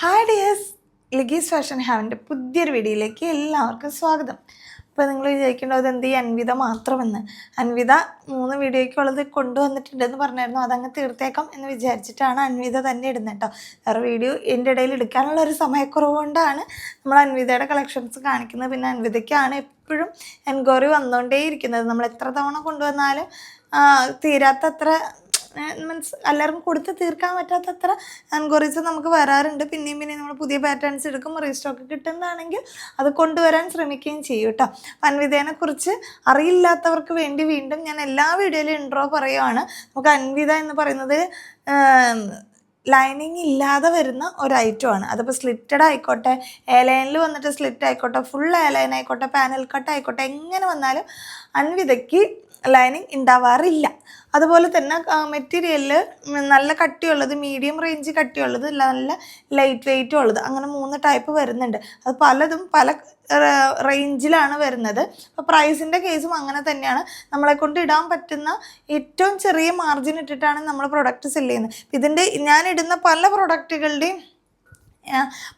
Hi dears ലിഗീസ് fashion ഹാവിന്റെ പുതിയൊരു വീഡിയോയിലേക്ക് എല്ലാവർക്കും സ്വാഗതം. അപ്പോൾ നിങ്ങൾ വിചാരിക്കേണ്ടത് എന്ത് ഈ അൻവിത മാത്രമെന്ന്. അൻവിത മൂന്ന് വീഡിയോയ്ക്കുള്ളത് കൊണ്ടുവന്നിട്ടുണ്ടെന്ന് പറഞ്ഞായിരുന്നു. അതങ്ങ് തീർത്തേക്കാം എന്ന് വിചാരിച്ചിട്ടാണ് അൻവിത തന്നെ ഇടുന്നത് കേട്ടോ. വേറെ വീഡിയോ എന്റെ ഇടയിൽ എടുക്കാനുള്ള ഒരു സമയക്കുറവ് കൊണ്ടാണ് നമ്മൾ അൻവിതയുടെ കളക്ഷൻസ് കാണിക്കുന്നത്. പിന്നെ അൻവിതയ്ക്കാണ് എപ്പോഴും എൻക്വയറി വന്നുകൊണ്ടേയിരിക്കുന്നത്. നമ്മൾ എത്ര തവണ കൊണ്ടുവന്നാലും തീരാത്തത്ര മീൻസ് എല്ലാവർക്കും കൊടുത്ത് തീർക്കാൻ പറ്റാത്തത്ര എൻക്വയറീസ് നമുക്ക് വരാറുണ്ട്. പിന്നെയും പിന്നെയും നമ്മൾ പുതിയ പാറ്റേൺസ് എടുക്കും റീസ്റ്റോക്ക് കിട്ടുന്നതാണെങ്കിൽ അത് കൊണ്ടുവരാൻ ശ്രമിക്കുകയും ചെയ്യും കേട്ടോ. അൻവിതയെക്കുറിച്ച് അറിയില്ലാത്തവർക്ക് വേണ്ടി വീണ്ടും ഞാൻ എല്ലാ വീഡിയോയിലും ഇൻട്രോ പറയുവാണ്. നമുക്ക് അൻവിത എന്ന് പറയുന്നത് ലൈനിങ് ഇല്ലാതെ വരുന്ന ഒരു ഐറ്റമാണ് അതിപ്പോൾ സ്ലിറ്റഡ് ആയിക്കോട്ടെ എലൈനിൽ വന്നിട്ട് സ്ലിറ്റ് ആയിക്കോട്ടെ ഫുൾ എലൈൻ ആയിക്കോട്ടെ പാനൽ കട്ട് ആയിക്കോട്ടെ എങ്ങനെ വന്നാലും അൻവിതയ്ക്ക് ലൈനിങ് ഉണ്ടാവാറില്ല അതുപോലെ തന്നെ മെറ്റീരിയലിൽ നല്ല കട്ടിയുള്ളത് മീഡിയം റേഞ്ച് കട്ടിയുള്ളത് നല്ല ലൈറ്റ് വെയിറ്റും ഉള്ളത് അങ്ങനെ മൂന്ന് ടൈപ്പ് വരുന്നുണ്ട്. അത് പലതും പല റേഞ്ചിലാണ് വരുന്നത്. അപ്പോൾ പ്രൈസിന്റെ കേസും അങ്ങനെ തന്നെയാണ്. നമ്മളെ കൊണ്ട് ഇടാൻ പറ്റുന്ന ഏറ്റവും ചെറിയ മാർജിൻ ഇട്ടിട്ടാണ് നമ്മൾ പ്രൊഡക്റ്റ് സെൽ ചെയ്യുന്നത്. ഇതിന്റെ ഞാൻ ഇടുന്ന പല പ്രൊഡക്റ്റുകളുടെയും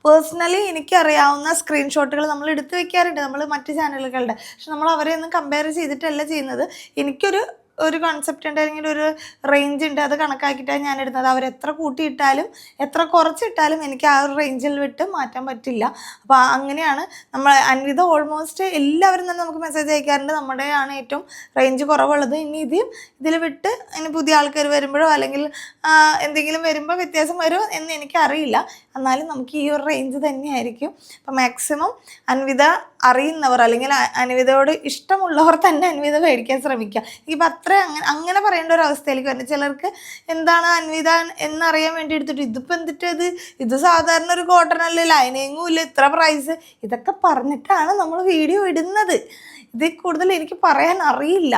പേഴ്സണലി എനിക്കറിയാവുന്ന സ്ക്രീൻഷോട്ടുകൾ നമ്മൾ എടുത്തു വെക്കാറുണ്ട്. നമ്മൾ മറ്റ് ചാനലുകളുടെ പക്ഷെ നമ്മൾ അവരെ ഒന്നും കമ്പയർ ചെയ്തിട്ടല്ല ചെയ്യുന്നത്. എനിക്കൊരു ഒരു കോൺസെപ്റ്റ് ഉണ്ട് അല്ലെങ്കിൽ ഒരു റേഞ്ച് ഉണ്ട്. അത് കണക്കാക്കിയിട്ടാണ് ഞാൻ ഇടുന്നത്. അവർ എത്ര കൂട്ടിയിട്ടാലും എത്ര കുറച്ചിട്ടാലും എനിക്ക് ആ ഒരു റേഞ്ചിൽ വിട്ട് മാറ്റാൻ പറ്റില്ല. അപ്പോൾ അങ്ങനെയാണ് നമ്മൾ അൻവിത ഓൾമോസ്റ്റ് എല്ലാവരും തന്നെ നമുക്ക് മെസ്സേജ് അയക്കാറുണ്ട്. നമ്മുടെയാണ് ഏറ്റവും റേഞ്ച് കുറവുള്ളത്. ഇനി ഇതിൽ ഇതിൽ വിട്ട് ഇനി പുതിയ ആൾക്കാർ വരുമ്പോഴോ അല്ലെങ്കിൽ എന്തെങ്കിലും വരുമ്പോൾ വ്യത്യാസം വരുമോ എന്ന് എനിക്കറിയില്ല. എന്നാലും നമുക്ക് ഈ ഒരു റേഞ്ച് തന്നെയായിരിക്കും. അപ്പം മാക്സിമം അൻവിത അറിയുന്നവർ അല്ലെങ്കിൽ അനുവിതയോട് ഇഷ്ടമുള്ളവർ തന്നെ അൻവിത മേടിക്കാൻ ശ്രമിക്കുക. ഇപ്പം അത്ര അങ്ങനെ അങ്ങനെ പറയേണ്ട ഒരു അവസ്ഥയിലേക്ക് വരുന്നത് ചിലർക്ക് എന്താണ് അൻവിത എന്നറിയാൻ വേണ്ടി എടുത്തിട്ട് ഇതിപ്പോൾ എന്തിട്ടത് ഇത്? സാധാരണ ഒരു കോട്ടൺ അല്ലേ ലൈനിങ്ങും ഇല്ല ഇത്ര പ്രൈസ് ഇതൊക്കെ പറഞ്ഞിട്ടാണ് നമ്മൾ വീഡിയോ ഇടുന്നത്. ഇതിൽ കൂടുതൽ എനിക്ക് പറയാൻ അറിയില്ല.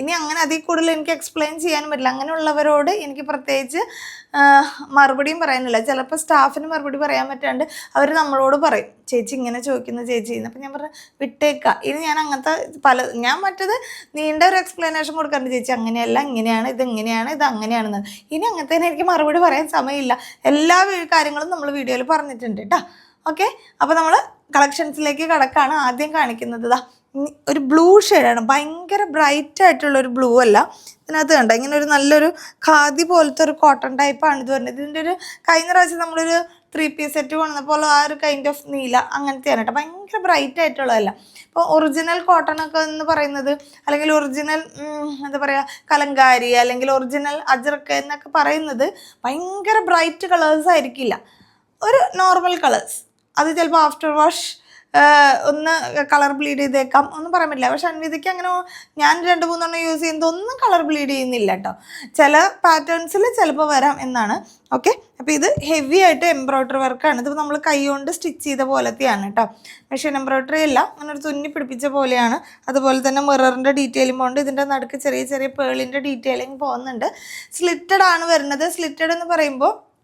ഇനി അങ്ങനെ അതിൽ കൂടുതൽ എനിക്ക് എക്സ്പ്ലെയിൻ ചെയ്യാനും പറ്റില്ല. അങ്ങനെയുള്ളവരോട് എനിക്ക് പ്രത്യേകിച്ച് മറുപടിയും പറയാനില്ല. ചിലപ്പോൾ സ്റ്റാഫിന് മറുപടി പറയാൻ പറ്റാണ്ട് അവർ നമ്മളോട് പറയും. ചേച്ചി ഇങ്ങനെ ചോദിക്കുന്ന ചേച്ചി എന്ന് അപ്പം ഞാൻ പറഞ്ഞു വിട്ടേക്കുക ഇനി ഞാൻ അങ്ങനത്തെ പല ഞാൻ മറ്റത് നീണ്ട ഒരു എക്സ്പ്ലനേഷൻ കൊടുക്കാറുണ്ട്. ചേച്ചി അങ്ങനെയല്ല ഇങ്ങനെയാണ് ഇത് ഇങ്ങനെയാണ് ഇത് അങ്ങനെയാണെന്ന്. ഇനി അങ്ങനത്തെ എനിക്ക് മറുപടി പറയാൻ സമയമില്ല. എല്ലാ കാര്യങ്ങളും നമ്മൾ വീഡിയോയിൽ പറഞ്ഞിട്ടുണ്ട് കേട്ടോ. ഓക്കെ? അപ്പോൾ നമ്മൾ കളക്ഷൻസിലേക്ക് കടക്കാണ് ആദ്യം കാണിക്കുന്നത് ഇതാ ഒരു ബ്ലൂ ഷെയ്ഡാണ്. ഭയങ്കര ബ്രൈറ്റ് ആയിട്ടുള്ള ഒരു ബ്ലൂ അല്ല. ഇതിനകത്ത് കണ്ട ഇങ്ങനെ ഒരു നല്ലൊരു ഖാദി പോലത്തെ ഒരു കോട്ടൺ ടൈപ്പാണ് ഇത് വരുന്നത്. ഇതിന്റെ ഒരു കഴിഞ്ഞ പ്രാവശ്യം നമ്മളൊരു ത്രീ പീസ് സെറ്റ് കൊണ്ടുവന്നപ്പോൾ ആ ഒരു കൈൻഡ് ഓഫ് നീല അങ്ങനത്തെയാണ് കേട്ടോ. ഭയങ്കര ബ്രൈറ്റ് ആയിട്ടുള്ളതല്ല. ഇപ്പോൾ ഒറിജിനൽ കോട്ടൺ ഒക്കെ എന്ന് പറയുന്നത് അല്ലെങ്കിൽ ഒറിജിനൽ എന്താ പറയുക കലങ്കാരി അല്ലെങ്കിൽ ഒറിജിനൽ അജറക്ക എന്നൊക്കെ പറയുന്നത് ഭയങ്കര ബ്രൈറ്റ് കളേഴ്സ് ആയിരിക്കില്ല. ഒരു നോർമൽ കളേഴ്സ് അത് ചിലപ്പോൾ ആഫ്റ്റർ വാഷ് ഒന്ന് കളർ ബ്ലീഡ് ചെയ്തേക്കാം. ഒന്നും പറയാൻ പറ്റില്ല. പക്ഷെ അൻവിതയ്ക്ക് അങ്ങനെ ഞാൻ രണ്ട് മൂന്നെണ്ണം യൂസ് ചെയ്യുന്നത് ഒന്നും കളർ ബ്ലീഡ് ചെയ്യുന്നില്ല കേട്ടോ. ചില പാറ്റേൺസിൽ ചിലപ്പോൾ വരാം എന്നാണ്. ഓക്കെ? അപ്പോൾ ഇത് ഹെവി ആയിട്ട് എംബ്രോയ്ഡറി വർക്കാണ് ഇത് നമ്മൾ കൈ കൊണ്ട് സ്റ്റിച്ച് ചെയ്ത പോലത്തെയാണ് കേട്ടോ. മെഷീൻ എംബ്രോയ്ഡറി അല്ല. അങ്ങനെ ഒരു തുന്നി പിടിപ്പിച്ച പോലെയാണ്. അതുപോലെ തന്നെ മിററിന്റെ ഡീറ്റെയിലും പോകുന്നുണ്ട് ഇതിന്റെ നടുക്ക് ചെറിയ ചെറിയ പേളിന്റെ ഡീറ്റെയിലിംഗ് പോകുന്നുണ്ട്. സ്ലിറ്റഡ് ആണ് വരുന്നത്. സ്ലിറ്റഡ് എന്ന് പറയുമ്പോൾ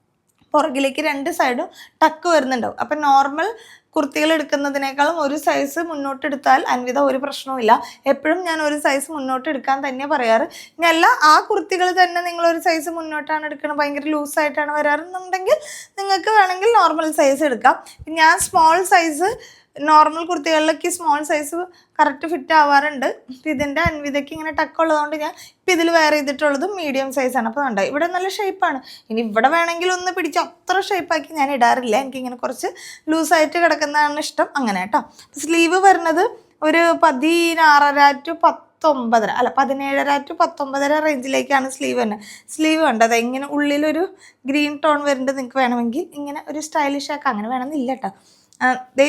പുറകിലേക്ക് രണ്ട് സൈഡും ടക്ക് വരുന്നുണ്ടാവും. അപ്പം നോർമൽ കുർത്തികൾ എടുക്കുന്നതിനേക്കാളും ഒരു സൈസ് മുന്നോട്ട് എടുത്താൽ അൻവിത ഒരു പ്രശ്നവുമില്ല. എപ്പോഴും ഞാൻ ഒരു സൈസ് മുന്നോട്ട് എടുക്കാൻ തന്നെ പറയാറ്. അല്ല ആ കുർത്തികൾ തന്നെ നിങ്ങൾ ഒരു സൈസ് മുന്നോട്ടാണ് എടുക്കുന്നത് ഭയങ്കര ലൂസായിട്ടാണ് വരാറെന്നുണ്ടെങ്കിൽ നിങ്ങൾക്ക് വേണമെങ്കിൽ നോർമൽ സൈസ് എടുക്കാം. ഞാൻ സ്മോൾ സൈസ് നോർമൽ കുർത്തികളിലൊക്കെ സ്മോൾ സൈസ് കറക്റ്റ് ഫിറ്റ് ആവാറുണ്ട്. ഇപ്പം ഇതിന്റെ അൻവിതയ്ക്ക് ഇങ്ങനെ ടക്ക് ഉള്ളതുകൊണ്ട് ഞാൻ ഇപ്പം ഇതിൽ വെയർ ചെയ്തിട്ടുള്ളത് മീഡിയം സൈസാണ് അപ്പോൾ കണ്ടോ ഇവിടെ നല്ല ഷേപ്പാണ് ഇനി ഇവിടെ വേണമെങ്കിൽ ഒന്ന് പിടിച്ച് അത്ര ഷേപ്പാക്കി ഞാൻ ഇടാറില്ല. എനിക്കിങ്ങനെ കുറച്ച് ലൂസായിട്ട് കിടക്കുന്നതാണ് ഇഷ്ടം. അങ്ങനെ കേട്ടോ. സ്ലീവ് വരുന്നത് ഒരു പതിനാറര ടു പത്തൊമ്പതര അല്ല പതിനേഴര ടു പത്തൊമ്പതര റേഞ്ചിലേക്കാണ് സ്ലീവ് വരുന്നത്. സ്ലീവ് കണ്ടത് ഇങ്ങനെ ഉള്ളിലൊരു ഗ്രീൻ ടോൺ വരുന്നത് നിങ്ങൾക്ക് വേണമെങ്കിൽ ഇങ്ങനെ ഒരു സ്റ്റൈലിഷ് ആക്കാം അങ്ങനെ വേണമെന്നില്ല കേട്ടോ.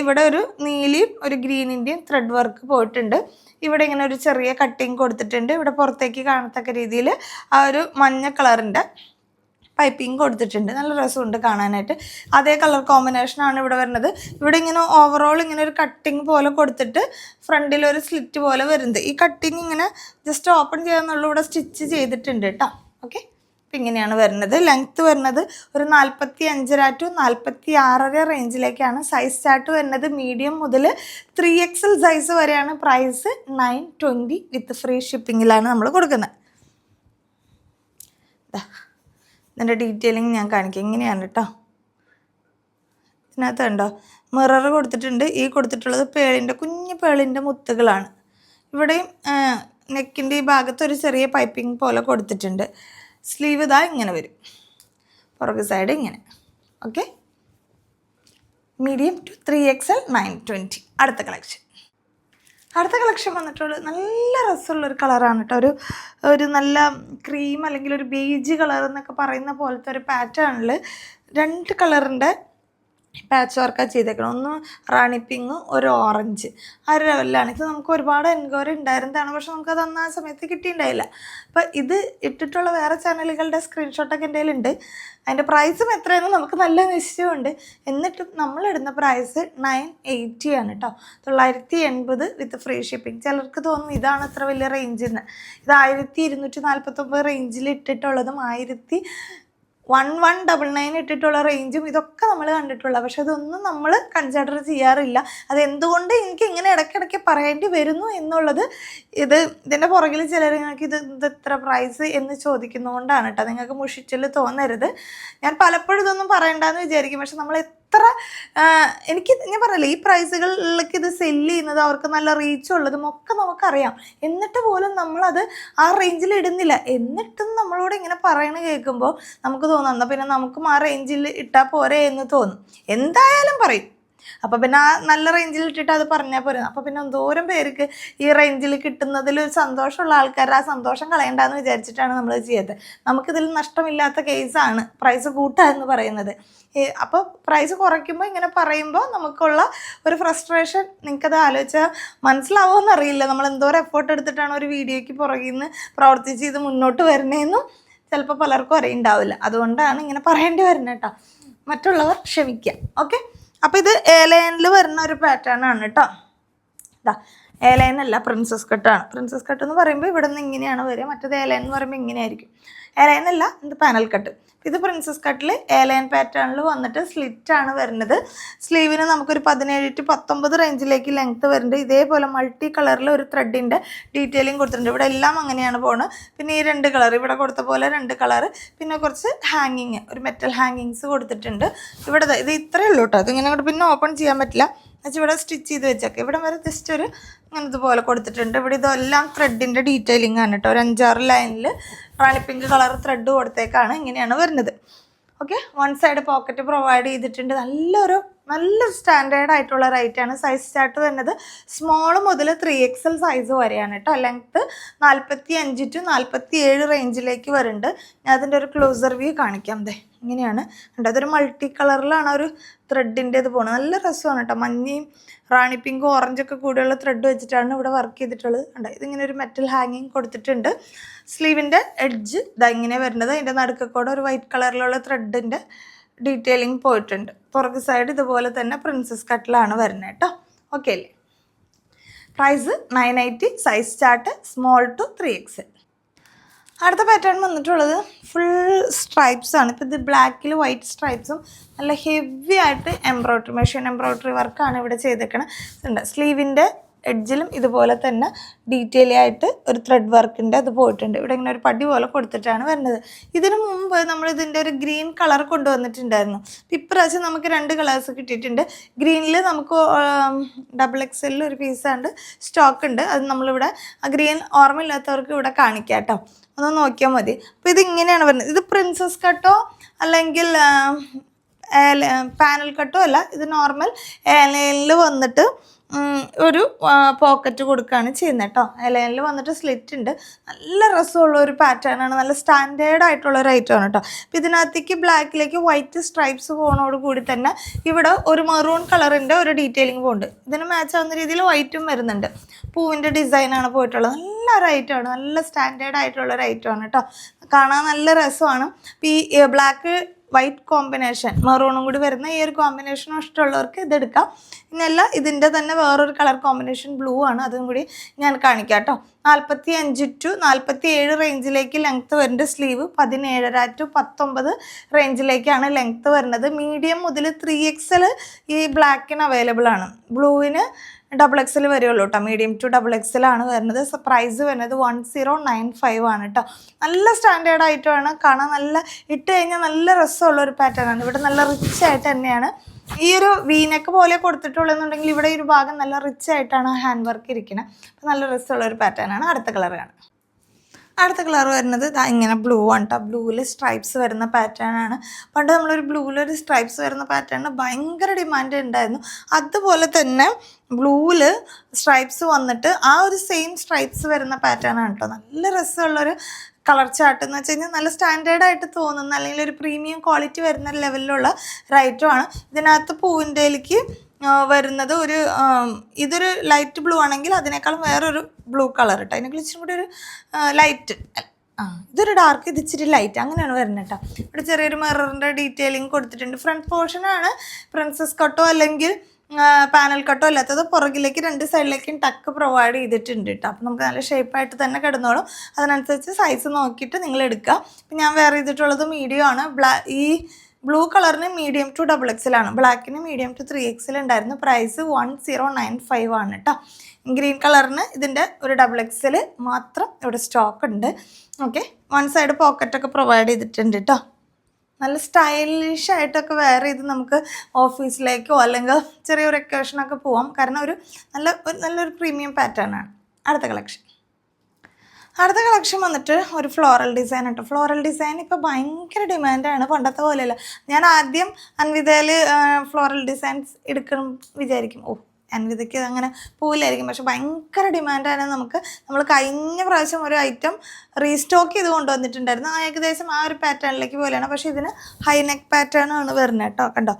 ഇവിടെ ഒരു നീലയും ഒരു ഗ്രീനിന്റെയും ത്രെഡ് വർക്ക് പോയിട്ടുണ്ട്. ഇവിടെ ഇങ്ങനെ ഒരു ചെറിയ കട്ടിങ് കൊടുത്തിട്ടുണ്ട്. ഇവിടെ പുറത്തേക്ക് കാണത്തക്ക രീതിയിൽ ആ ഒരു മഞ്ഞ കളറിന്റെ പൈപ്പിംഗ് കൊടുത്തിട്ടുണ്ട്. നല്ല രസമുണ്ട് കാണാനായിട്ട്. അതേ കളർ കോമ്പിനേഷനാണ് ഇവിടെ വരുന്നത്. ഇവിടെ ഇങ്ങനെ ഓവറോൾ ഇങ്ങനെ ഒരു കട്ടിങ് പോലെ കൊടുത്തിട്ട് ഫ്രണ്ടിൽ ഒരു സ്ലിറ്റ് പോലെ വരുന്നത്. ഈ കട്ടിങ് ഇങ്ങനെ ജസ്റ്റ് ഓപ്പൺ ചെയ്യാന്നുള്ളൂ ഇവിടെ സ്റ്റിച്ച് ചെയ്തിട്ടുണ്ട് കേട്ടോ ഓക്കെ ഇങ്ങനെയാണ് വരുന്നത്. ലെങ്ത്ത് വരുന്നത് ഒരു നാൽപ്പത്തി അഞ്ചര ടു നാൽപ്പത്തി ആറര റേഞ്ചിലേക്കാണ് സൈസ് ചാർട്ട് വരുന്നത് മീഡിയം മുതൽ ത്രീ എക്സൽ സൈസ് വരെയാണ്. Price nine twenty with free ഷിപ്പിങ്ങിലാണ് നമ്മൾ കൊടുക്കുന്നത്. ഇതിന്റെ ഡീറ്റെയിലിംഗ് ഞാൻ കാണിക്കാം. ഇങ്ങനെയാണ് കേട്ടോ ഇതിനകത്ത് കണ്ടോ? മിറർ കൊടുത്തിട്ടുണ്ട്. ഈ കൊടുത്തിട്ടുള്ളത് പേളിന്റെ കുഞ്ഞു പേളിന്റെ മുത്തുകളാണ്. ഇവിടെയും നെക്കിന്റെ ഈ ഭാഗത്ത് ഒരു ചെറിയ പൈപ്പിംഗ് പോലെ കൊടുത്തിട്ടുണ്ട്. സ്ലീവ് ഇതാ ഇങ്ങനെ വരും. പുറകു സൈഡ് ഇങ്ങനെ. Okay medium to three X L nine twenty അടുത്ത കളക്ഷൻ അടുത്ത കളക്ഷൻ വന്നിട്ടുള്ളത് നല്ല രസമുള്ളൊരു കളറാണ് കേട്ടോ ഒരു ഒരു നല്ല ക്രീം അല്ലെങ്കിൽ ഒരു ബേജ് കളർ എന്നൊക്കെ പറയുന്ന പോലത്തെ ഒരു പാറ്റേണിൽ രണ്ട് കളറിന്റെ പാച്ച് വർക്കാണ് ചെയ്തേക്കണം. ഒന്ന് റാണി പിങ്ക് ഒരു ഓറഞ്ച് ആ ഒരു ലെവലിലാണ് ഇത് നമുക്ക് ഒരുപാട് എൻക്വയറി ഉണ്ടായിരുന്നതാണ്. പക്ഷെ നമുക്കത് അന്ന് ആ സമയത്ത് കിട്ടിയിട്ടുണ്ടായില്ല. അപ്പോൾ ഇത് ഇട്ടിട്ടുള്ള വേറെ ചാനലുകളുടെ സ്ക്രീൻഷോട്ടൊക്കെ എന്റെ കയ്യിലുണ്ട്. അതിന്റെ പ്രൈസും എത്രയെന്ന് നമുക്ക് നല്ല നിശ്ചയമുണ്ട്. എന്നിട്ടും നമ്മളിടുന്ന പ്രൈസ് നയൻ എയ്റ്റി ആണ് കേട്ടോ തൊള്ളായിരത്തി എൺപത് വിത്ത് ഫ്രീ ഷിപ്പിംഗ് ചിലർക്ക് തോന്നും ഇതാണ് അത്ര വലിയ റേഞ്ചിൽ നിന്ന് ഇത് ആയിരത്തി ഇരുന്നൂറ്റി നാൽപ്പത്തൊമ്പത് റേഞ്ചിൽ ഇട്ടിട്ടുള്ളതും ആയിരത്തി വൺ വൺ ഡബിൾ നയൻ ഇട്ടിട്ടുള്ള റേഞ്ചും ഇതൊക്കെ നമ്മൾ കണ്ടിട്ടുള്ള പക്ഷെ അതൊന്നും നമ്മൾ കൺസിഡർ ചെയ്യാറില്ല. അതെന്തുകൊണ്ട് എനിക്ക് ഇങ്ങനെ ഇടയ്ക്കിടയ്ക്ക് പറയേണ്ടി വരുന്നു എന്നുള്ളത് ഇത് ഇതിന്റെ പുറകിൽ ചിലർ നിങ്ങൾക്ക് ഇത് ഇത് ഇത്ര പ്രൈസ് എന്ന് ചോദിക്കുന്നതുകൊണ്ടാണ് കേട്ടോ നിങ്ങൾക്ക് മുഷിച്ചിൽ തോന്നരുത്. ഞാൻ പലപ്പോഴും ഇതൊന്നും പറയണ്ടെന്ന് വിചാരിക്കും. പക്ഷെ നമ്മൾ എത്ര ആ, എനിക്ക് ഞാൻ പറയില്ല ഈ പ്രൈസുകളിലേക്ക് ഇത് സെല്ല് ചെയ്യുന്നത് അവർക്ക് നല്ല റീച്ച് ഉള്ളതും ഒക്കെ നമുക്കറിയാം. എന്നിട്ട് പോലും നമ്മളത് ആ റേഞ്ചിൽ ഇടുന്നില്ല. എന്നിട്ടും നമ്മളോട് ഇങ്ങനെ പറയണ കേൾക്കുമ്പോൾ നമുക്ക് തോന്നാം എന്നാൽ പിന്നെ നമുക്കും ആ റേഞ്ചിൽ ഇട്ടാൽ പോരെ എന്ന് തോന്നും. എന്തായാലും പറയും. അപ്പോൾ പിന്നെ ആ നല്ല റേഞ്ചിൽ ഇട്ടിട്ട് അത് പറഞ്ഞാൽ പോരുന്നു അപ്പം പിന്നെ എന്തോരം പേർക്ക് ഈ റേഞ്ചിൽ കിട്ടുന്നതിൽ ഒരു സന്തോഷമുള്ള ആൾക്കാർ ആ സന്തോഷം കളയണ്ടെന്ന് വിചാരിച്ചിട്ടാണ് നമ്മൾ ചെയ്തത്. നമുക്കിതിൽ നഷ്ടമില്ലാത്ത കേസാണ് പ്രൈസ് കൂട്ടുക എന്ന് പറയുന്നത്. അപ്പോൾ പ്രൈസ് കുറയ്ക്കുമ്പോൾ ഇങ്ങനെ പറയുമ്പോൾ നമുക്കുള്ള ഒരു ഫ്രസ്ട്രേഷൻ നിങ്ങൾക്കത് ആലോചിച്ചാൽ മനസ്സിലാവുമെന്ന് അറിയില്ല. നമ്മൾ എന്തോരം എഫേർട്ട് എടുത്തിട്ടാണ് ഒരു വീഡിയോയ്ക്ക് പുറകിൽ നിന്ന് പ്രവർത്തിച്ച് ഇത് മുന്നോട്ട് വരണേന്നും ചിലപ്പോൾ പലർക്കും അറിയുണ്ടാവില്ല. അതുകൊണ്ടാണ് ഇങ്ങനെ പറയേണ്ടി വരുന്നത് കേട്ടോ. മറ്റുള്ളവർ ക്ഷമിക്കുക ഓക്കെ അപ്പോൾ ഇത് ഏലയനിൽ വരുന്ന ഒരു പാറ്റേൺ ആണ് കേട്ടോ ഇതാ അല്ല പ്രിൻസസ് കട്ടാണ് പ്രിൻസസ് കട്ട് എന്ന് പറയുമ്പോൾ ഇവിടെ നിന്ന് ഇങ്ങനെയാണ് വരിക. മറ്റേത് ഏലയൻ എന്ന് പറയുമ്പോൾ ഇങ്ങനെയായിരിക്കും. ഏലയൻ അല്ല ഇത് പാനൽ കട്ട് ഇത് പ്രിൻസസ് കട്ടിൽ ഏലയൻ പാറ്റേണിൽ വന്നിട്ട് സ്ലിറ്റ് ആണ് വരുന്നത്. സ്ലീവിന് നമുക്കൊരു പതിനേഴ് ടു പത്തൊമ്പത് റേഞ്ചിലേക്ക് ലെങ്ത്ത് വരുന്നുണ്ട്. ഇതേപോലെ മൾട്ടി കളറിൽ ഒരു ത്രെഡിന്റെ ഡീറ്റെയിലിംഗ് കൊടുത്തിട്ടുണ്ട്. ഇവിടെ എല്ലാം അങ്ങനെയാണ് പോകുന്നത് പിന്നെ ഈ രണ്ട് കളർ ഇവിടെ കൊടുത്ത പോലെ രണ്ട് കളർ പിന്നെ കുറച്ച് ഹാങ്ങിങ് ഒരു മെറ്റൽ ഹാങ്ങിങ്സ് കൊടുത്തിട്ടുണ്ട്. ഇവിടെ ഇത് ഇത്രയേ ഉള്ളൂ കേട്ടോ അതിങ്ങനെ പിന്നെ ഓപ്പൺ ചെയ്യാൻ പറ്റില്ല. എന്നുവെച്ചാൽ ഇവിടെ സ്റ്റിച്ച് ചെയ്ത് വെച്ചേക്കെ. ഇവിടെ വരെ ജസ്റ്റ് ഒരു ഇങ്ങനെ ഇതുപോലെ കൊടുത്തിട്ടുണ്ട്. ഇവിടെ ഇതെല്ലാം ത്രെഡിന്റെ ഡീറ്റെയിലിംഗ് ആണ് കേട്ടോ. ഒരു അഞ്ചാറ് ലൈനിൽ റാണി പിങ്ക് കളർ ത്രെഡ് കൊടുത്തേക്കാണ് ഇങ്ങനെയാണ് വരുന്നത്. Okay one side pocket provide ചെയ്തിട്ടുണ്ട്. നല്ലൊരു നല്ല സ്റ്റാൻഡേർഡ് ആയിട്ടുള്ള റൈറ്റാണ് സൈസ് ചാർട്ട് വരുന്നത് സ്മോൾ മുതൽ ത്രീ എക്സൽ സൈസ് വരെയാണ് കേട്ടോ. ലെങ്ത് നാൽപ്പത്തി അഞ്ച് ടു നാൽപ്പത്തി ഏഴ് റേഞ്ചിലേക്ക് വരുന്നുണ്ട്. ഞാൻ അതിന്റെ ഒരു ക്ലോസർ വ്യൂ കാണിക്കാം ദേ. ഇങ്ങനെയാണ്. കണ്ടോ? അതൊരു മൾട്ടി കളറിലാണ് ഒരു ത്രെഡിന്റെ ഇത് പോകുന്നത് നല്ല രസമാണ് കേട്ടോ മഞ്ഞയും റാണി പിങ്കും ഓറഞ്ചൊക്കെ കൂടെയുള്ള ത്രെഡ് വെച്ചിട്ടാണ് ഇവിടെ വർക്ക് ചെയ്തിട്ടുള്ളത്. കണ്ടോ? ഇതിങ്ങനെ ഒരു മെറ്റൽ ഹാങ്ങിങ് കൊടുത്തിട്ടുണ്ട്. സ്ലീവിന്റെ എഡ്ജ് ഇതാ ഇങ്ങനെ വരുന്നത്. അതിന്റെ നടുക്കക്കൂടെ ഒരു വൈറ്റ് കളറിലുള്ള ത്രെഡിന്റെ ഡീറ്റെയിലിംഗ് പോയിട്ടുണ്ട്. പുറകു സൈഡ് ഇതുപോലെ തന്നെ പ്രിൻസസ് കട്ടിലാണ് വരുന്നത് കേട്ടോ ഓക്കെ അല്ലേ price nine eighty size chart small to three X അടുത്ത പാറ്റേൺ വന്നിട്ടുള്ളത് ഫുൾ സ്ട്രൈപ്സ് ആണ്. ഇപ്പോൾ ഇത് ബ്ലാക്കിൽ വൈറ്റ് സ്ട്രൈപ്സും നല്ല ഹെവി ആയിട്ട് എംബ്രോയ്ഡറി മെഷീൻ എംബ്രോയ്ഡറി വർക്കാണ് ഇവിടെ ചെയ്തേക്കണത് ഉണ്ട് സ്ലീവിന്റെ എഡ്ജിലും ഇതുപോലെ തന്നെ ഡീറ്റെയിൽ ആയിട്ട് ഒരു ത്രെഡ് വർക്കിന്റെ അത് പോയിട്ടുണ്ട്. ഇവിടെ ഇങ്ങനെ ഒരു പടി പോലെ കൊടുത്തിട്ടാണ് വരുന്നത്. ഇതിനു മുമ്പ് നമ്മൾ ഇതിന്റെ ഒരു ഗ്രീൻ കളർ കൊണ്ടുവന്നിട്ടുണ്ടായിരുന്നു. ഇപ്രാവശ്യം നമുക്ക് രണ്ട് കളേഴ്സ് കിട്ടിയിട്ടുണ്ട്. ഗ്രീനിൽ നമുക്ക് ഡബിൾ എക്സ് ഒരു പീസാണ്ട് സ്റ്റോക്ക് ഉണ്ട്. അത് നമ്മളിവിടെ ഗ്രീൻ ഓർമ്മയില്ലാത്തവർക്ക് ഇവിടെ കാണിക്കാം കേട്ടോ ഒന്ന് നോക്കിയാൽ മതി. അപ്പോൾ ഇത് ഇങ്ങനെയാണ് വരുന്നത്. ഇത് പ്രിൻസസ് കട്ടോ അല്ലെങ്കിൽ പാനൽ കട്ടോ അല്ല. ഇത് നോർമൽ ഏലയിൽ വന്നിട്ട് ഒരു പോക്കറ്റ് കൊടുക്കുകയാണ് ചെയ്യുന്നത് കേട്ടോ. എലയനിൽ വന്നിട്ട് സ്ലിറ്റ് ഉണ്ട്. നല്ല രസമുള്ള ഒരു പാറ്റേൺ ആണ്. നല്ല സ്റ്റാൻഡേർഡ് ആയിട്ടുള്ള ഒരു ഐറ്റം ആണ് കേട്ടോ. അപ്പം ഇതിനകത്തേക്ക് ബ്ലാക്കിലേക്ക് വൈറ്റ് സ്ട്രൈപ്സ് പോണോട് കൂടി തന്നെ ഇവിടെ ഒരു മെറൂൺ കളറിന്റെ ഒരു ഡീറ്റെയിലിംഗ് പോകുന്നുണ്ട് ഇതിന് മാച്ച് ആവുന്ന രീതിയിൽ വൈറ്റും വരുന്നുണ്ട്. പൂവിന്റെ ഡിസൈനാണ് പോയിട്ടുള്ളത്. നല്ല ഒരു ഐറ്റമാണ് നല്ല സ്റ്റാൻഡേർഡ് ആയിട്ടുള്ള ഒരു ഐറ്റമാണ് കേട്ടോ. കാണാൻ നല്ല രസമാണ്. ഈ ബ്ലാക്ക് വൈറ്റ് കോമ്പിനേഷൻ മെറൂണും കൂടി വരുന്ന ഈ ഒരു കോമ്പിനേഷനും ഇഷ്ടമുള്ളവർക്ക് ഇതെടുക്കാം. ഇന്നല്ല ഇതിന്റെ തന്നെ വേറൊരു കളർ കോമ്പിനേഷൻ ബ്ലൂ ആണ്. അതും കൂടി ഞാൻ കാണിക്കാം കേട്ടോ. നാൽപ്പത്തി അഞ്ച് ടു നാൽപ്പത്തി ഏഴ് റേഞ്ചിലേക്ക് ലെങ്ത്ത് വരുന്നുണ്ട് സ്ലീവ് പതിനേഴര ടു പത്തൊമ്പത് റേഞ്ചിലേക്കാണ് ലെങ്ത്ത് വരുന്നത്. മീഡിയം മുതൽ ത്രീ എക്സൽ ഈ ബ്ലാക്കിന് അവൈലബിൾ ആണ്. ബ്ലൂവിന് ഡബിൾ എക്സൽ വരുള്ളൂ കേട്ടോ മീഡിയം ടു ഡബിൾ എക്സൽ ആണ് വരുന്നത്. പ്രൈസ് വരുന്നത് വൺ സീറോ നയൻ ഫൈവ് ആണ് കേട്ടോ നല്ല സ്റ്റാൻഡേർഡ് ആയിട്ടാണ് കാണാൻ നല്ല ഇട്ട് കഴിഞ്ഞാൽ നല്ല രസമുള്ള ഒരു പാറ്റേൺ ആണ്. ഇവിടെ നല്ല റിച്ച് ആയിട്ട് തന്നെയാണ്. ഈ ഒരു വീനക്ക് പോലെ കൊടുത്തിട്ടുള്ളതെന്നുണ്ടെങ്കിൽ ഇവിടെ ഒരു ഭാഗം നല്ല റിച്ച് ആയിട്ടാണ് ഹാൻഡ് വർക്ക് ഇരിക്കുന്നത് നല്ല രസമുള്ള ഒരു പാറ്റേൺ ആണ്. അടുത്ത കളർ അടുത്ത കളർ വരുന്നത് ഇതാ ഇങ്ങനെ ബ്ലൂ ആണ് കേട്ടോ ബ്ലൂവിൽ സ്ട്രൈപ്സ് വരുന്ന പാറ്റേൺ ആണ്. പണ്ട് നമ്മളൊരു ബ്ലൂവിലൊരു സ്ട്രൈപ്സ് വരുന്ന പാറ്റേണിന് ഭയങ്കര ഡിമാൻഡ് ഉണ്ടായിരുന്നു അതുപോലെ തന്നെ ബ്ലൂവിൽ സ്ട്രൈപ്സ് വന്നിട്ട് ആ ഒരു സെയിം സ്ട്രൈപ്സ് വരുന്ന പാറ്റേൺ ആണ് കേട്ടോ നല്ല രസമുള്ളൊരു കളർ ചാർട്ട് എന്ന് വെച്ച് കഴിഞ്ഞാൽ നല്ല സ്റ്റാൻഡേർഡ് ആയിട്ട് തോന്നുന്ന അല്ലെങ്കിൽ ഒരു പ്രീമിയം ക്വാളിറ്റി വരുന്ന ലെവലിലുള്ള ഒരു ആണ്. ഇതിനകത്ത് പൂവിന്റെയിലേക്ക് വരുന്നത് ഒരു ഇതൊരു ലൈറ്റ് ബ്ലൂ ആണെങ്കിൽ അതിനേക്കാളും വേറൊരു ബ്ലൂ കളർ കേട്ടോ അതിനേക്കാൾ ഇച്ചിരി കൂടി ഒരു ലൈറ്റ് ആ ഇതൊരു ഡാർക്ക് ഇത് ഇച്ചിരി ലൈറ്റ് അങ്ങനെയാണ് വരുന്നത് കേട്ടോ ഇവിടെ ചെറിയൊരു മിററിന്റെ ഡീറ്റെയിലിംഗ് കൊടുത്തിട്ടുണ്ട്. ഫ്രണ്ട് പോർഷനാണ് പ്രിൻസസ് കട്ടോ അല്ലെങ്കിൽ പാനൽ കട്ടോ അല്ലാത്തത് പുറകിലേക്ക് രണ്ട് സൈഡിലേക്കും ടക്ക് പ്രൊവൈഡ് ചെയ്തിട്ടുണ്ട് കേട്ടോ അപ്പം നമുക്ക് നല്ല ഷേപ്പായിട്ട് തന്നെ കിടന്നോളും. അതിനനുസരിച്ച് സൈസ് നോക്കിയിട്ട് നിങ്ങൾ എടുക്കുക. ഞാൻ വേറെ ചെയ്തിട്ടുള്ളത് മീഡിയം ആണ്. ബ്ലാ ഈ ബ്ലൂ കളറിന് മീഡിയം ടു ഡബിൾ എക്സൽ ആണ് ബ്ലാക്കിന് മീഡിയം ടു ത്രീ എക്സൽ ഉണ്ടായിരുന്നു price one zero nine five ആണ് കേട്ടോ ഗ്രീൻ കളറിന് ഇതിന്റെ ഒരു ഡബിൾ എക്സൽ മാത്രം ഇവിടെ സ്റ്റോക്ക് ഉണ്ട്. ഓക്കെ വൺ സൈഡ് പോക്കറ്റൊക്കെ പ്രൊവൈഡ് ചെയ്തിട്ടുണ്ട് കേട്ടോ നല്ല സ്റ്റൈലിഷ് ആയിട്ടൊക്കെ വെയർ ചെയ്ത് നമുക്ക് ഓഫീസിലേക്കോ അല്ലെങ്കിൽ ചെറിയൊരു വെക്കേഷനൊക്കെ പോവാം. കാരണം ഒരു നല്ല നല്ലൊരു പ്രീമിയം പാറ്റേൺ ആണ്. അടുത്ത കളക്ഷൻ അടുത്ത കളക്ഷൻ വന്നിട്ട് ഒരു ഫ്ലോറൽ ഡിസൈൻ കേട്ടോ ഫ്ലോറൽ ഡിസൈൻ ഇപ്പോൾ ഭയങ്കര ഡിമാൻഡാണ് പണ്ടത്തെ പോലെയല്ല. ഞാൻ ആദ്യം അൻവിതയിൽ ഫ്ലോറൽ ഡിസൈൻസ് എടുക്കണം വിചാരിക്കും. ഓ അൻവിതയ്ക്ക് അങ്ങനെ പോവില്ലായിരിക്കും. പക്ഷെ ഭയങ്കര ഡിമാൻഡാണ് നമുക്ക്. നമ്മൾ കഴിഞ്ഞ പ്രാവശ്യം ഒരു ഐറ്റം റീസ്റ്റോക്ക് ചെയ്ത് കൊണ്ടുവന്നിട്ടുണ്ടായിരുന്നു. ആ ഏകദേശം ആ ഒരു പാറ്റേണിലേക്ക് പോലെയാണ്. പക്ഷെ ഇതിന് ഹൈനെക്ക് പാറ്റേൺ ആണ് വരുന്നത് കേട്ടോ. കണ്ടോ?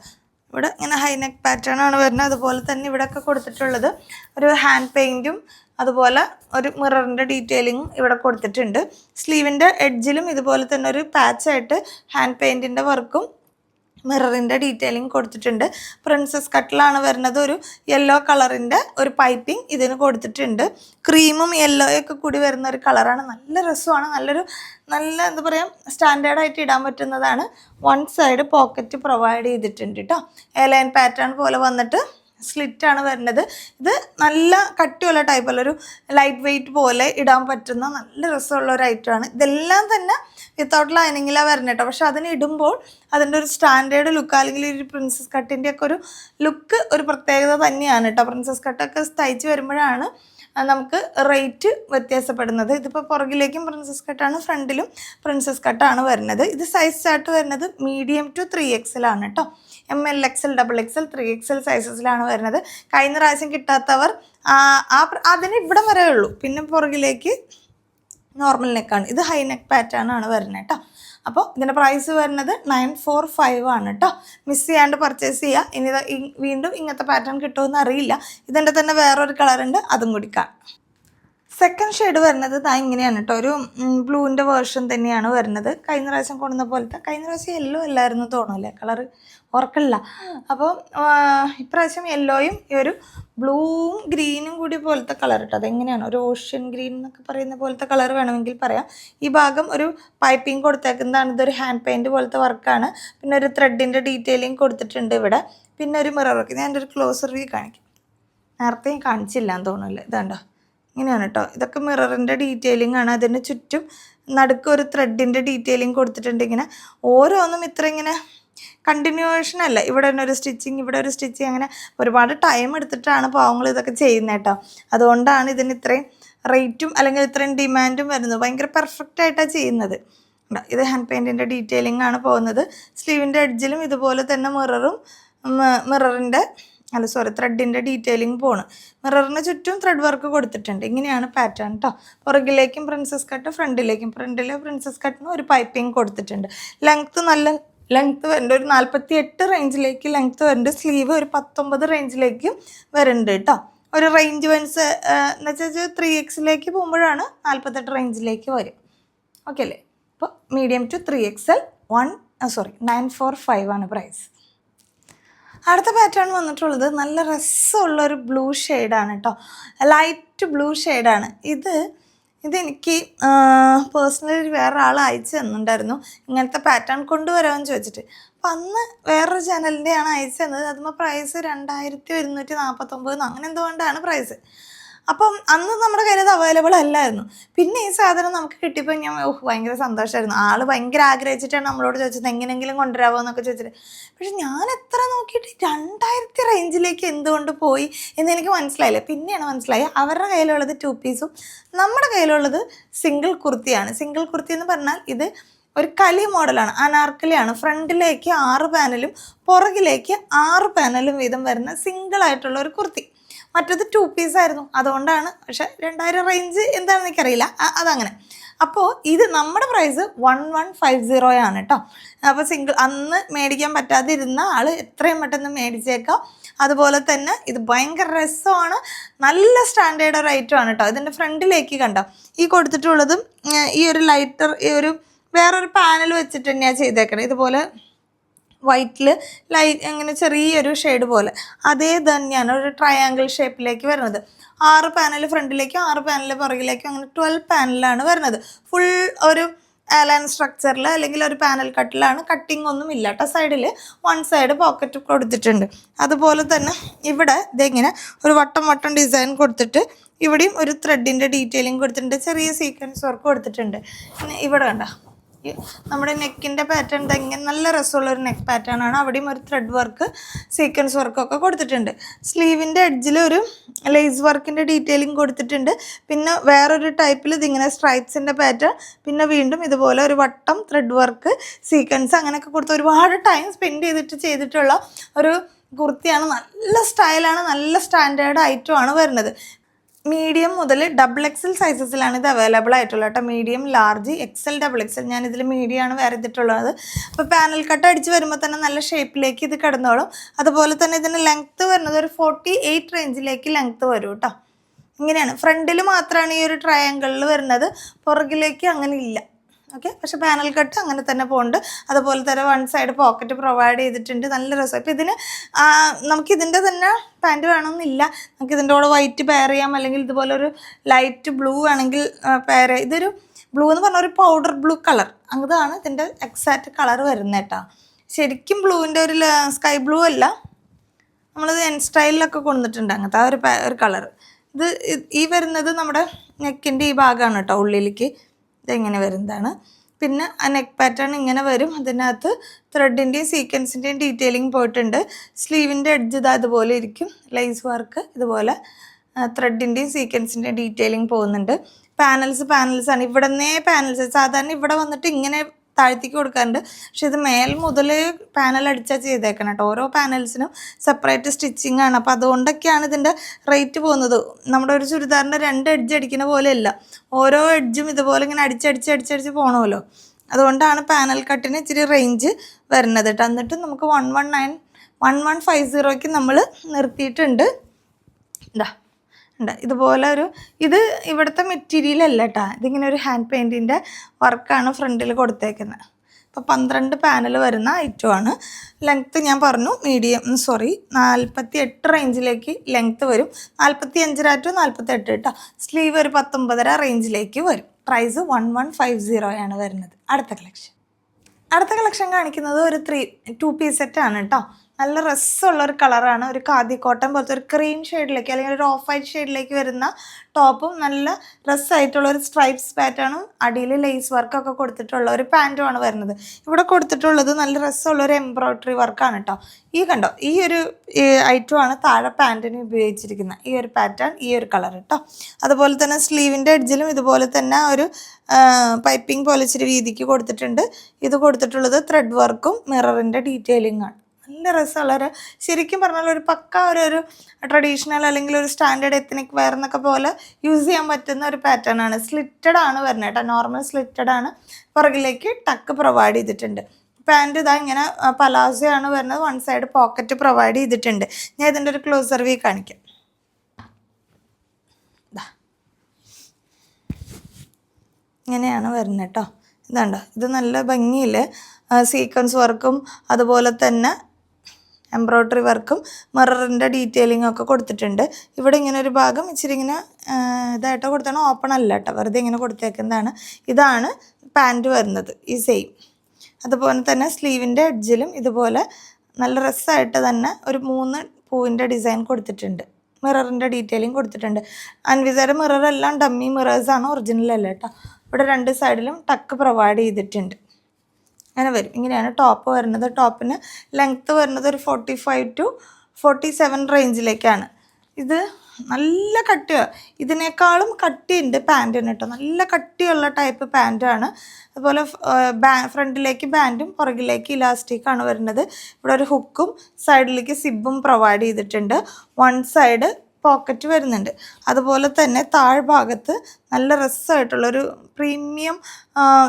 ഇവിടെ ഇങ്ങനെ ഹൈനെക്ക് പാറ്റേൺ ആണ് വരുന്നത്. അതുപോലെ തന്നെ ഇവിടെയൊക്കെ കൊടുത്തിട്ടുള്ളത് ഒരു ഹാൻഡ് പെയിന്റും അതുപോലെ ഒരു മിററിന്റെ ഡീറ്റെയിലിങ്ങും ഇവിടെ കൊടുത്തിട്ടുണ്ട്. സ്ലീവിന്റെ എഡ്ജിലും ഇതുപോലെ തന്നെ ഒരു പാച്ചായിട്ട് ഹാൻഡ് പെയിന്റിന്റെ വർക്കും മിററിന്റെ ഡീറ്റെയിലിംഗ് കൊടുത്തിട്ടുണ്ട്. പ്രിൻസസ് കട്ടിലാണ് വരുന്നത് ഒരു യെല്ലോ കളറിന്റെ ഒരു പൈപ്പിംഗ് ഇതിന് കൊടുത്തിട്ടുണ്ട്. ക്രീമും യെല്ലോ ഒക്കെ കൂടി വരുന്ന ഒരു കളറാണ് നല്ല രസമാണ്. നല്ലൊരു നല്ല എന്താ പറയുക സ്റ്റാൻഡേർഡായിട്ട് ഇടാൻ പറ്റുന്നതാണ്. വൺ സൈഡ് പോക്കറ്റ് പ്രൊവൈഡ് ചെയ്തിട്ടുണ്ട് കേട്ടോ എലൈൻ പാറ്റേൺ പോലെ വന്നിട്ട് സ്ലിറ്റ് ആണ് വരുന്നത്. ഇത് നല്ല കട്ടിയുള്ള ടൈപ്പുള്ള ഒരു ലൈറ്റ് വെയിറ്റ് പോലെ ഇടാൻ പറ്റുന്ന നല്ല രസമുള്ള ഒരു ഐറ്റമാണ് ഇതെല്ലാം തന്നെ വിത്തൗട്ട് ലൈനിങ്ങിലാണ് വരുന്നത് കേട്ടോ. പക്ഷെ അതിന് ഇടുമ്പോൾ അതിന്റെ ഒരു സ്റ്റാൻഡേർഡ് ലുക്ക് അല്ലെങ്കിൽ ഒരു പ്രിൻസസ് കട്ടിന്റെ ഒക്കെ ഒരു ലുക്ക് ഒരു പ്രത്യേകത തന്നെയാണ് കേട്ടോ. പ്രിൻസസ് കട്ടൊക്കെ തയ്ച്ച് വരുമ്പോഴാണ് നമുക്ക് റേറ്റ് വ്യത്യാസപ്പെടുന്നത്. ഇതിപ്പോൾ പുറകിലേക്കും പ്രിൻസസ് കട്ടാണ് ഫ്രണ്ടിലും പ്രിൻസസ് കട്ടാണ് വരുന്നത്. ഇത് സൈസ് ചാർട്ട് വരുന്നത് മീഡിയം ടു ത്രീ എക്സലാണ് കേട്ടോ M L XL double XL three XL സൈസസിലാണ് വരുന്നത്. കഴിഞ്ഞ പ്രാവശ്യം കിട്ടാത്തവർ ആ അതിന് ഇവിടം വരെ ഉള്ളൂ. പിന്നെ പുറകിലേക്ക് നോർമൽ നെക്കാണ് ഇത് ഹൈ നെക്ക് പാറ്റേൺ ആണ് വരുന്നത് കേട്ടോ. അപ്പോൾ ഇതിന്റെ പ്രൈസ് വരുന്നത് നയൻ ഫോർ ഫൈവ് ആണ് കേട്ടോ. മിസ് ചെയ്യാണ്ട് പർച്ചേസ് ചെയ്യുക ഇനി വീണ്ടും ഇങ്ങനത്തെ പാറ്റേൺ കിട്ടുമെന്ന് അറിയില്ല. ഇതിന്റെ തന്നെ വേറൊരു കളറുണ്ട് അതും കൂടി കാണാം. സെക്കൻഡ് ഷെയ്ഡ് വരുന്നത് ഇതാ ഇങ്ങനെയാണ് കേട്ടോ. ഒരു ബ്ലൂവിന്റെ വേർഷൻ തന്നെയാണ് വരുന്നത്. കഴിഞ്ഞ പ്രാവശ്യം കൊണ്ടുവന്ന പോലത്തെ കഴിഞ്ഞ പ്രാവശ്യം യെല്ലോ അല്ലായിരുന്നു തോന്നുമല്ലേ കളറ് ഓർക്കില്ല അപ്പോൾ ഇപ്രാവശ്യം യെല്ലോയും ഈ ഒരു ബ്ലൂവും ഗ്രീനും കൂടി പോലത്തെ കളർ കേട്ടോ അതെങ്ങനെയാണ്? ഒരു ഓഷ്യൻ ഗ്രീൻ എന്നൊക്കെ പറയുന്ന പോലത്തെ കളർ വേണമെങ്കിൽ പറയാം. ഈ ഭാഗം ഒരു പൈപ്പിംഗ് കൊടുത്തേക്കുന്നതാണ്. ഇതൊരു ഹാൻഡ് പെയിന്റ് പോലത്തെ വർക്കാണ്. പിന്നെ ഒരു ത്രെഡിന്റെ ഡീറ്റെയിലിംഗ് കൊടുത്തിട്ടുണ്ട് ഇവിടെ. പിന്നെ ഒരു മിറർ വർക്ക്. ഞാൻ ഒരു ക്ലോസർ വ്യൂ കാണിക്കും. നേരത്തെ കാണിച്ചില്ല എന്ന് തോന്നുന്നില്ല. ഇതാണ്ടോ ഇങ്ങനെയാണ് കേട്ടോ. ഇതൊക്കെ മിററിന്റെ ഡീറ്റെയിലിംഗ് ആണ്. അതിന് ചുറ്റും നടുക്ക് ഒരു ത്രെഡിന്റെ ഡീറ്റെയിലിംഗ് കൊടുത്തിട്ടുണ്ട് ഇങ്ങനെ. ഓരോന്നും ഇത്ര ഇങ്ങനെ കണ്ടിന്യൂവേഷൻ അല്ല. ഇവിടെ തന്നെ ഒരു സ്റ്റിച്ചിങ് ഇവിടെ ഒരു സ്റ്റിച്ചിങ് അങ്ങനെ ഒരുപാട് ടൈം എടുത്തിട്ടാണ് പാവങ്ങൾ ഇതൊക്കെ ചെയ്യുന്നത് കേട്ടോ. അതുകൊണ്ടാണ് ഇതിന് ഇത്രയും റേറ്റും അല്ലെങ്കിൽ ഇത്രയും ഡിമാൻഡും വരുന്നത്. ഭയങ്കര പെർഫെക്റ്റ് ആയിട്ടാണ് ചെയ്യുന്നത്? ഇത് ഹാൻഡ് പെയിന്റിന്റെ ഡീറ്റെയിലിംഗ് ആണ് പോകുന്നത്. സ്ലീവിന്റെ എഡ്ജിലും ഇതുപോലെ തന്നെ മിററും മിററിന്റെ അല്ല സോറി ത്രെഡിന്റെ ഡീറ്റെയിലിംഗ് പോണ്. മിററിന് ചുറ്റും ത്രെഡ് വർക്ക് കൊടുത്തിട്ടുണ്ട്. ഇങ്ങനെയാണ് പാറ്റേൺ കേട്ടോ പുറകിലേക്കും പ്രിൻസസ് കട്ട് ഫ്രണ്ടിലേക്കും ഫ്രണ്ടിലെ പ്രിൻസസ് കട്ടിന് ഒരു പൈപ്പിംഗ് കൊടുത്തിട്ടുണ്ട്. ലെങ്ത്ത് നല്ല ലെങ്ത്ത് വരുന്നുണ്ട് ഒരു നാൽപ്പത്തി എട്ട് റേഞ്ചിലേക്ക് ലെങ്ത്ത് വരുന്നുണ്ട് സ്ലീവ് ഒരു പത്തൊമ്പത് റേഞ്ചിലേക്കും വരുന്നുണ്ട് കേട്ടോ ഒരു റേഞ്ച് വൻസ് എന്ന് വെച്ചാൽ ത്രീ എക്സിലേക്ക് പോകുമ്പോഴാണ് നാൽപ്പത്തെട്ട് റേഞ്ചിലേക്ക് വരും. ഓക്കെ അല്ലേ? അപ്പോൾ medium to three X L one sorry nine four five ആണ് പ്രൈസ് അടുത്ത പാറ്റേൺ വന്നിട്ടുള്ളത് നല്ല രസമുള്ള ഒരു ബ്ലൂ ഷെയ്ഡാണ് കേട്ടോ ലൈറ്റ് ബ്ലൂ ഷെയ്ഡാണ് ഇത് ഇതെനിക്ക് പേഴ്സണലി വേറെ ആൾ അയച്ചു തന്നിട്ടുണ്ടായിരുന്നു. ഇങ്ങനത്തെ പാറ്റേൺ കൊണ്ടുവരാമെന്ന് ചോദിച്ചിട്ട്. അപ്പം അന്ന് വേറൊരു ചാനലിന്റെയാണ് അയച്ചു തന്നത്. അതുമ്പോൾ പ്രൈസ് രണ്ടായിരത്തി ഒരുന്നൂറ്റി നാൽപ്പത്തൊമ്പത് അങ്ങനെ എന്തുകൊണ്ടാണ് പ്രൈസ് അപ്പം അന്ന് നമ്മുടെ കയ്യിൽ അത് അവൈലബിൾ അല്ലായിരുന്നു. പിന്നെ ഈ സാധനം നമുക്ക് കിട്ടിയപ്പോൾ ഞാൻ ഓഹ് ഭയങ്കര സന്തോഷമായിരുന്നു ആൾ ഭയങ്കര ആഗ്രഹിച്ചിട്ടാണ് നമ്മളോട് ചോദിച്ചത് എങ്ങനെയെങ്കിലും കൊണ്ടുവരാമോ എന്നൊക്കെ ചോദിച്ചിട്ട്. പക്ഷെ ഞാൻ എത്ര നോക്കി നോക്കിയിട്ട് രണ്ടായിരത്തി റേഞ്ചിലേക്ക് എന്തുകൊണ്ട് പോയി എന്ന് എനിക്ക് മനസ്സിലായില്ല. പിന്നെയാണ് മനസ്സിലായി അവരുടെ കയ്യിലുള്ളത് ടു പീസും നമ്മുടെ കയ്യിലുള്ളത് സിംഗിൾ കുർത്തിയാണ് സിംഗിൾ കുർത്തി എന്ന് പറഞ്ഞാൽ ഇത് ഒരു കലി മോഡലാണ് അനാർക്കലിയാണ്. ഫ്രണ്ടിലേക്ക് ആറ് പാനലും പുറകിലേക്ക് ആറ് പാനലും വീതം വരുന്ന സിംഗിൾ ആയിട്ടുള്ള ഒരു കുർത്തി. മറ്റത് ടു പീസ് ആയിരുന്നു. അതുകൊണ്ടാണ്. പക്ഷെ രണ്ടായിരം റേഞ്ച് എന്താണെന്ന് എനിക്കറിയില്ല. അതങ്ങനെ. അപ്പോൾ ഇത് നമ്മുടെ price one one five zero ആണ് കേട്ടോ അപ്പോൾ സിംഗിൾ അന്ന് മേടിക്കാൻ പറ്റാതിരുന്ന ആൾ എത്രയും പെട്ടെന്ന് മേടിച്ചേക്കാം. അതുപോലെ തന്നെ ഇത് ഭയങ്കര രസമാണ്. നല്ല സ്റ്റാൻഡേർഡ് ഒരു ഐറ്റം ആണ് കേട്ടോ ഇതിന്റെ ഫ്രണ്ടിലേക്ക് കണ്ടോ? ഈ കൊടുത്തിട്ടുള്ളതും ഈ ഒരു ലൈറ്റർ ഈ ഒരു വേറൊരു പാനൽ വെച്ചിട്ട് തന്നെയാണ് ചെയ്തേക്കണേ. ഇതുപോലെ വൈറ്റിൽ ലൈറ്റ് അങ്ങനെ ചെറിയൊരു ഷെയ്ഡ് പോലെ. അതേ തന്നെയാണ് ഒരു ട്രയാങ്കിൾ ഷേപ്പിലേക്ക് വരുന്നത്. ആറ് പാനൽ ഫ്രണ്ടിലേക്കും ആറ് പാനൽ പുറകിലേക്കും അങ്ങനെ ട്വൽവ് പാനലാണ് വരുന്നത്. ഫുൾ ഒരു ആലൈൻ സ്ട്രക്ചറിൽ അല്ലെങ്കിൽ ഒരു പാനൽ കട്ടിലാണ് കട്ടിംഗ് ഒന്നും ഇല്ല സൈഡിൽ വൺ സൈഡ് പോക്കറ്റ് കൊടുത്തിട്ടുണ്ട്. അതുപോലെ തന്നെ ഇവിടെ ഇതെങ്ങനെ ഒരു വട്ടം വട്ടം ഡിസൈൻ കൊടുത്തിട്ട് ഇവിടെയും ഒരു ത്രെഡിന്റെ ഡീറ്റെയിലിംഗ് കൊടുത്തിട്ടുണ്ട്. ചെറിയ സീക്വൻസ് വർക്ക് കൊടുത്തിട്ടുണ്ട്. ഇവിടെ കണ്ട? നമ്മുടെ നെക്കിന്റെ പാറ്റേൺ തെങ്ങി നല്ല രസമുള്ള ഒരു നെക്ക് പാറ്റേൺ ആണ്. അവിടെയും ഒരു ത്രെഡ് വർക്ക് സീക്വൻസ് വർക്കൊക്കെ കൊടുത്തിട്ടുണ്ട്. സ്ലീവിന്റെ എഡ്ജിൽ ഒരു ലേസ് വർക്കിന്റെ ഡീറ്റെയിലിംഗ് കൊടുത്തിട്ടുണ്ട്. പിന്നെ വേറൊരു ടൈപ്പിൽ ഇതിങ്ങനെ സ്ട്രൈപ്സിന്റെ പാറ്റേൺ പിന്നെ വീണ്ടും ഇതുപോലെ ഒരു വട്ടം ത്രെഡ് വർക്ക് സീക്വൻസ് അങ്ങനെയൊക്കെ കൊടുത്ത് ഒരുപാട് ടൈം സ്പെൻഡ് ചെയ്തിട്ട് ചെയ്തിട്ടുള്ള ഒരു കുർത്തിയാണ്. നല്ല സ്റ്റൈലാണ് നല്ല സ്റ്റാൻഡേർഡ് ഐറ്റം ആണ് വരുന്നത്. മീഡിയം മുതൽ ഡബിൾ എക്സൽ സൈസസിലാണ് ഇത് അവൈലബിൾ ആയിട്ടുള്ളത് കേട്ടോ. Medium large XL double XL ഞാൻ ഇതിൽ മീഡിയം ആണ് വേറെ ഇതിട്ടുള്ളത് അപ്പോൾ പാനൽ കട്ട് അടിച്ച് വരുമ്പോൾ തന്നെ നല്ല ഷേപ്പിലേക്ക് ഇത് കിടന്നോളും. അതുപോലെ തന്നെ ഇതിന് ലെങ്ത്ത് വരുന്നത് ഒരു ഫോർട്ടി എയ്റ്റ് റേഞ്ചിലേക്ക് ലെങ്ത്ത് വരും കേട്ടോ. ഇങ്ങനെയാണ്. ഫ്രണ്ടിൽ മാത്രമാണ് ഈ ഒരു ട്രയാങ്കിളിൽ വരുന്നത്. പുറകിലേക്ക് അങ്ങനെ ഇല്ല. ഓക്കെ? പക്ഷെ പാനൽ കട്ട് അങ്ങനെ തന്നെ പോകുന്നുണ്ട് അതുപോലെ തന്നെ വൺ സൈഡ് പോക്കറ്റ് പ്രൊവൈഡ് ചെയ്തിട്ടുണ്ട്. നല്ല രസം. ഇപ്പം ഇതിന് നമുക്കിതിന്റെ തന്നെ പാന്റ് വേണമെന്നില്ല. നമുക്ക് ഇതിന്റെ കൂടെ വൈറ്റ് പെയർ ചെയ്യാം. അല്ലെങ്കിൽ ഇതുപോലെ ഒരു ലൈറ്റ് ബ്ലൂ ആണെങ്കിൽ പെയർ ചെയ്യാം. ഇതൊരു ബ്ലൂ എന്ന് പറഞ്ഞ ഒരു പൗഡർ ബ്ലൂ കളർ. അതാണ് ഇതിന്റെ എക്സാക്റ്റ് കളർ വരുന്നത് കേട്ടോ. ശരിക്കും ബ്ലൂവിന്റെ ഒരു സ്കൈ ബ്ലൂ അല്ല. നമ്മളിത് എൻ സ്റ്റൈലിലൊക്കെ കൊണ്ടുവന്നിട്ടുണ്ട് അങ്ങനത്തെ ആ ഒരു ഒരു കളർ. ഇത് ഈ വരുന്നത് നമ്മുടെ നെക്കിന്റെ ഈ ഭാഗമാണ് കേട്ടോ ഉള്ളിലേക്ക്. ഇതെങ്ങനെ വരുന്നതാണ്. പിന്നെ ആ നെക്ക് പാറ്റേൺ ഇങ്ങനെ വരും. അതിനകത്ത് ത്രെഡിന്റെയും സീക്വൻസിന്റെയും ഡീറ്റെയിലിംഗ് പോയിട്ടുണ്ട്. സ്ലീവിന്റെ എഡ്ജ് ഇതാ അതുപോലെ ഇരിക്കും. ലൈസ് വർക്ക് ഇതുപോലെ ത്രെഡിന്റെയും സീക്വൻസിന്റെയും ഡീറ്റെയിലിംഗ് പോകുന്നുണ്ട്. പാനൽസ് പാനൽസ് ആണ്. ഇവിടെ നിന്നേ പാനൽസ് സാധാരണ ഇവിടെ വന്നിട്ട് ഇങ്ങനെ താഴ്ത്തിക്ക് കൊടുക്കാറുണ്ട്. പക്ഷെ ഇത് മേൽ മുതൽ പാനൽ അടിച്ചാൽ ചെയ്തേക്കണം കേട്ടോ ഓരോ പാനൽസിനും സെപ്പറേറ്റ് സ്റ്റിച്ചിങ് ആണ്. അപ്പോൾ അതുകൊണ്ടൊക്കെയാണ് ഇതിന്റെ റേറ്റ് പോകുന്നത്. നമ്മുടെ ഒരു ചുരിദാറിന്റെ രണ്ട് എഡ്ജ് അടിക്കുന്ന പോലെയല്ല. ഓരോ എഡ്ജും ഇതുപോലെ ഇങ്ങനെ അടിച്ചടിച്ച് അടിച്ചടിച്ച് പോകണമല്ലോ അതുകൊണ്ടാണ് പാനൽ കട്ടിന് ഇച്ചിരി റേഞ്ച് വരുന്നത് കേട്ടോ എന്നിട്ട് നമുക്ക് one one nine one one five സീറോയ്ക്ക് നമ്മൾ നിർത്തിയിട്ടുണ്ട്. ഇതാ ഉണ്ട്. ഇതുപോലെ ഒരു ഇത് ഇവിടുത്തെ മെറ്റീരിയൽ അല്ല കേട്ടോ ഇതിങ്ങനെ ഒരു ഹാൻഡ് പെയിന്റിന്റെ വർക്കാണ് ഫ്രണ്ടിൽ കൊടുത്തേക്കുന്നത്. അപ്പോൾ പന്ത്രണ്ട് പാനൽ വരുന്ന ഐറ്റമാണ് ലെങ്ത്ത് ഞാൻ പറഞ്ഞു മീഡിയം സോറി നാൽപ്പത്തി എട്ട് റേഞ്ചിലേക്ക് ലെങ്ത്ത് വരും. നാൽപ്പത്തി അഞ്ചര ടു നാൽപ്പത്തി എട്ട് കേട്ടോ സ്ലീവ് ഒരു പത്തൊമ്പതര റേഞ്ചിലേക്ക് വരും. പ്രൈസ് വൺ വൺ ഫൈവ് സീറോയാണ് വരുന്നത്. അടുത്ത കളക്ഷൻ അടുത്ത കളക്ഷൻ കാണിക്കുന്നത് ഒരു ത്രീ ടു പീസ് സെറ്റ് ആണ് കേട്ടോ നല്ല രസമുള്ള ഒരു കളറാണ്. ഒരു കാതി കോട്ടൺ പോലത്തെ ഒരു ക്രീം ഷെയ്ഡിലേക്ക് അല്ലെങ്കിൽ ഒരു ഓഫ് വൈറ്റ് ഷെയ്ഡിലേക്ക് വരുന്ന ടോപ്പും നല്ല രസമായിട്ടുള്ള ഒരു സ്ട്രൈപ്സ് പാറ്റേണും അടിയിൽ ലേസ് വർക്കൊക്കെ കൊടുത്തിട്ടുള്ള ഒരു പാന്റുമാണ് വരുന്നത്. ഇവിടെ കൊടുത്തിട്ടുള്ളത് നല്ല രസമുള്ള ഒരു എംബ്രോയ്ഡറി വർക്കാണ് കേട്ടോ ഈ കണ്ടോ ഈ ഒരു ഐറ്റമാണ് താഴെ പാന്റിന് ഉപയോഗിച്ചിരിക്കുന്നത് ഈ ഒരു പാറ്റേൺ ഈ ഒരു കളർ കേട്ടോ അതുപോലെ തന്നെ സ്ലീവിന്റെ എഡ്ജിലും ഇതുപോലെ തന്നെ ഒരു പൈപ്പിംഗ് പോലെ ഇച്ചിരി വീതിക്ക് കൊടുത്തിട്ടുണ്ട്. ഇത് കൊടുത്തിട്ടുള്ളത് ത്രെഡ് വർക്കും മിററിന്റെ ഡീറ്റെയിലിംഗ് നല്ല രസമുള്ള ഒരു ശരിക്കും പറഞ്ഞാൽ ഒരു പക്ക ഒരു ഒരു ട്രഡീഷണൽ അല്ലെങ്കിൽ ഒരു സ്റ്റാൻഡേർഡ് എത്തനിക് വെയർ എന്നൊക്കെ പോലെ യൂസ് ചെയ്യാൻ പറ്റുന്ന ഒരു പാറ്റേൺ ആണ്. സ്ലിറ്റഡ് ആണ് വരുന്നത് കേട്ടോ. നോർമൽ സ്ലിറ്റഡ് ആണ് പുറകിലേക്ക് ടക്ക് പ്രൊവൈഡ് ചെയ്തിട്ടുണ്ട്. പാന്റ് ഇതാ ഇങ്ങനെ പലാസോ ആണ് വരുന്നത്. വൺ സൈഡ് പോക്കറ്റ് പ്രൊവൈഡ് ചെയ്തിട്ടുണ്ട്. ഞാൻ ഇതിന്റെ ഒരു ക്ലോസർ വ്യൂ കാണിക്കാം. ഇങ്ങനെയാണ് വരുന്നത് കേട്ടോ. ഇതാണ്ടോ? ഇത് നല്ല ഭംഗിയിൽ സീക്വൻസ് വർക്കും അതുപോലെ തന്നെ എംബ്രോയ്ഡറി വർക്കും മിററിന്റെ ഡീറ്റെയിലിംഗ് ഒക്കെ കൊടുത്തിട്ടുണ്ട്. ഇവിടെ ഇങ്ങനെ ഒരു ഭാഗം ഇച്ചിരി ഇങ്ങനെ ഇതായിട്ടോ കൊടുത്താണ് ഓപ്പൺ അല്ല കേട്ടോ വെറുതെ ഇങ്ങനെ കൊടുത്തേക്കുന്നതാണ്. ഇതാണ് പാന്റ് വരുന്നത്. ഈ സെയിം അതുപോലെ തന്നെ സ്ലീവിന്റെ എഡ്ജിലും ഇതുപോലെ നല്ല രസമായിട്ട് തന്നെ ഒരു മൂന്ന് പൂവിന്റെ ഡിസൈൻ കൊടുത്തിട്ടുണ്ട്. മിററിന്റെ ഡീറ്റെയിലിംഗ് കൊടുത്തിട്ടുണ്ട്. അൻവിസയുടെ മിറർ എല്ലാം ഡമ്മി മിറേഴ്സാണ് ഒറിജിനൽ അല്ല കേട്ടോ ഇവിടെ രണ്ട് സൈഡിലും ടക്ക് പ്രൊവൈഡ് ചെയ്തിട്ടുണ്ട്. അങ്ങനെ വരും. ഇങ്ങനെയാണ് ടോപ്പ് വരുന്നത്. ടോപ്പിന് ലെങ്ത്ത് വരുന്നത് ഒരു forty five to forty seven റേഞ്ചിലേക്കാണ് ഇത് നല്ല കട്ടി ഇതിനേക്കാളും കട്ടിയുണ്ട് പാന്റിന് കേട്ടോ. നല്ല കട്ടിയുള്ള ടൈപ്പ് പാന്റാണ് അതുപോലെ ബാ ഫ്രണ്ടിലേക്ക് ബാൻഡും പുറകിലേക്ക് ഇലാസ്റ്റിക്കാണ് വരുന്നത്. ഇവിടെ ഒരു ഹുക്കും സൈഡിലേക്ക് സിബും പ്രൊവൈഡ് ചെയ്തിട്ടുണ്ട്. വൺ സൈഡ് പോക്കറ്റ് വരുന്നുണ്ട്. അതുപോലെ തന്നെ താഴ്ഭാഗത്ത് നല്ല രസമായിട്ടുള്ളൊരു പ്രീമിയം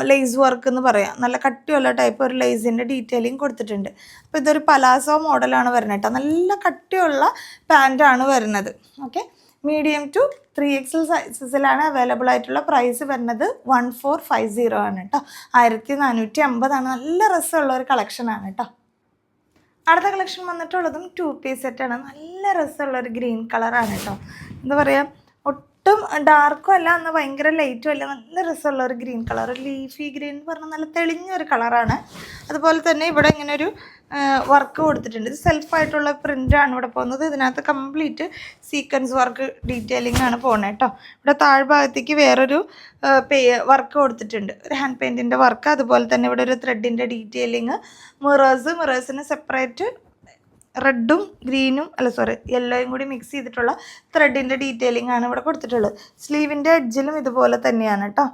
ലേസ് വർക്ക് എന്ന് പറയാം. നല്ല കട്ടിയുള്ള ടൈപ്പ് ഒരു ലേസിന്റെ ഡീറ്റെയിലിംഗ് കൊടുത്തിട്ടുണ്ട്. അപ്പോൾ ഇതൊരു പലാസോ മോഡലാണ് വരുന്നത് കേട്ടോ. നല്ല കട്ടിയുള്ള പാന്റാണ് വരുന്നത്. Okay medium to three XL സൈസസിലാണ് available ആയിട്ടുള്ള പ്രൈസ് വരുന്നത് വൺ ഫോർ ഫൈവ് സീറോ ആണ് കേട്ടോ. ആയിരത്തി നാനൂറ്റി അമ്പതാണ്. നല്ല രസമുള്ള ഒരു കളക്ഷനാണ് കേട്ടോ. അടുത്ത കളക്ഷൻ വന്നിട്ടുള്ളതും ടു പീസ് സെറ്റാണ് നല്ല രസമുള്ള ഒരു ഗ്രീൻ കളറാണ് കേട്ടോ. എന്താ പറയുക ഒട്ടും ഡാർക്കും അല്ല എന്നാൽ ഭയങ്കര ലൈറ്റും അല്ല നല്ല രസമുള്ള ഒരു ഗ്രീൻ കളർ ലീഫി ഗ്രീൻ എന്ന് പറഞ്ഞാൽ നല്ല തെളിഞ്ഞ ഒരു കളറാണ് അതുപോലെ തന്നെ ഇവിടെ ഇങ്ങനെ ഒരു വർക്ക് കൊടുത്തിട്ടുണ്ട്. ഇത് സെൽഫായിട്ടുള്ള പ്രിന്റാണ് ഇവിടെ പോകുന്നത്. ഇതിനകത്ത് കംപ്ലീറ്റ് സീക്വൻസ് വർക്ക് ഡീറ്റെയിലിംഗ് ആണ് പോകുന്നത് കേട്ടോ ഇവിടെ താഴ്ഭാഗത്തേക്ക് വേറൊരു പേ വർക്ക് കൊടുത്തിട്ടുണ്ട്. ഒരു ഹാൻഡ് പെയിന്റിന്റെ വർക്ക് അതുപോലെ തന്നെ ഇവിടെ ഒരു ത്രെഡിന്റെ ഡീറ്റെയിലിംഗ് മിറേഴ്സ് മിറേഴ്സിന് സെപ്പറേറ്റ് റെഡും ഗ്രീനും അല്ല സോറി യെല്ലോയും കൂടി മിക്സ് ചെയ്തിട്ടുള്ള ത്രെഡിന്റെ ഡീറ്റെയിലിംഗ് ആണ് ഇവിടെ കൊടുത്തിട്ടുള്ളത്. സ്ലീവിന്റെ എഡ്ജിലും ഇതുപോലെ തന്നെയാണ് കേട്ടോ